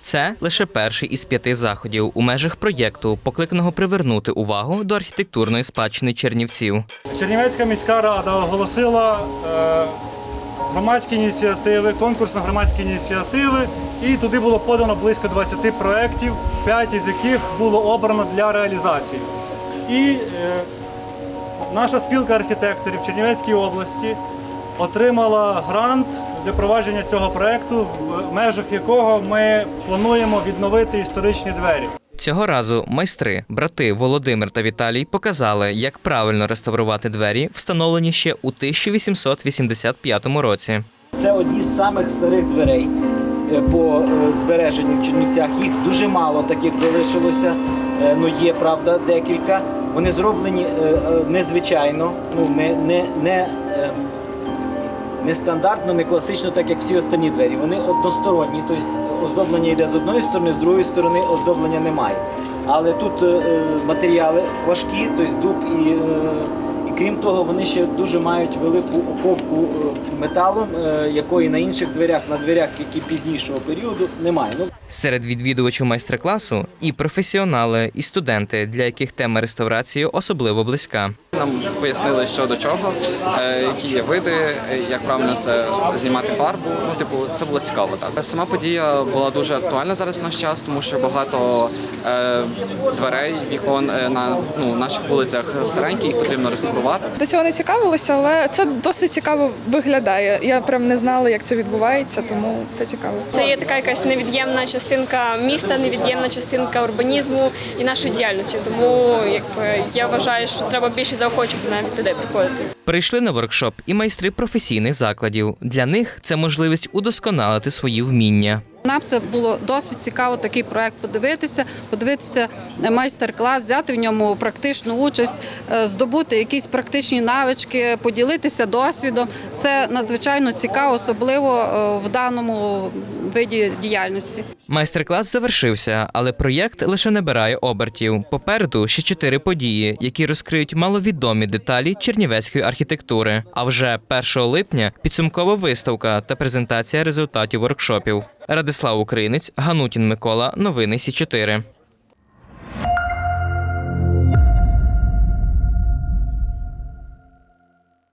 Це лише перший із п'яти заходів у межах проєкту, покликаного привернути увагу до архітектурної спадщини Чернівців. Чернівецька міська рада оголосила е, громадські ініціативи, конкурс на громадські ініціативи, і туди було подано близько 20 проєктів, 5 із яких було обрано для реалізації. І е, наша спілка архітекторів Чернівецької області отримала грант для провадження цього проєкту, в межах якого ми плануємо відновити історичні двері. Цього разу майстри, брати Володимир та Віталій показали, як правильно реставрувати двері, встановлені ще у 1885 році. Це одні з самих старих дверей е, по е, збереженню в Чернівцях. Їх дуже мало таких залишилося. Е, Ну є правда декілька. Вони зроблені незвичайно, ну не, не, не, е, не класично, так як всі останні двері. Вони односторонні, тобто оздоблення йде з одної сторони, з другої сторони оздоблення немає. Але тут е, е, матеріали важкі, тобто дуб і. е, крім того, вони ще дуже мають велику оковку е, металом, е, якої на інших дверях, на дверях, які пізнішого періоду, немає. Ну, Серед відвідувачів майстер-класу і професіонали, і студенти, для яких тема реставрації особливо близька. Нам пояснили, що до чого, е, які є види, е, як правильно це знімати фарбу. Ну, типу, це було цікаво. Так сама подія була дуже актуальна зараз в наш час, тому що багато е, дверей, вікон е, на ну, наших вулицях старенькі, їх потрібно реставрувати. До цього не цікавилася, але це досить цікаво виглядає. Я прям не знала, як це відбувається, тому це цікаво. Це є така якась невід'ємна частинка міста, невід'ємна частинка урбанізму і нашої діяльності. Тому якби я вважаю, що треба більше заохочувати навіть людей приходити. Прийшли на воркшоп і майстри професійних закладів. Для них це можливість удосконалити свої вміння. Нам це було досить цікаво такий проект подивитися, подивитися майстер-клас, взяти в ньому практичну участь, е, здобути якісь практичні навички, поділитися досвідом. Це надзвичайно цікаво, особливо е, в даному виді діяльності. Майстер-клас завершився, але проєкт лише набирає обертів. Попереду ще чотири події, які розкриють маловідомі деталі чернівецької архітектури. А вже 1 липня підсумкова виставка та презентація результатів воркшопів. Радислав Українець, Ганутін Микола, новини Сі 4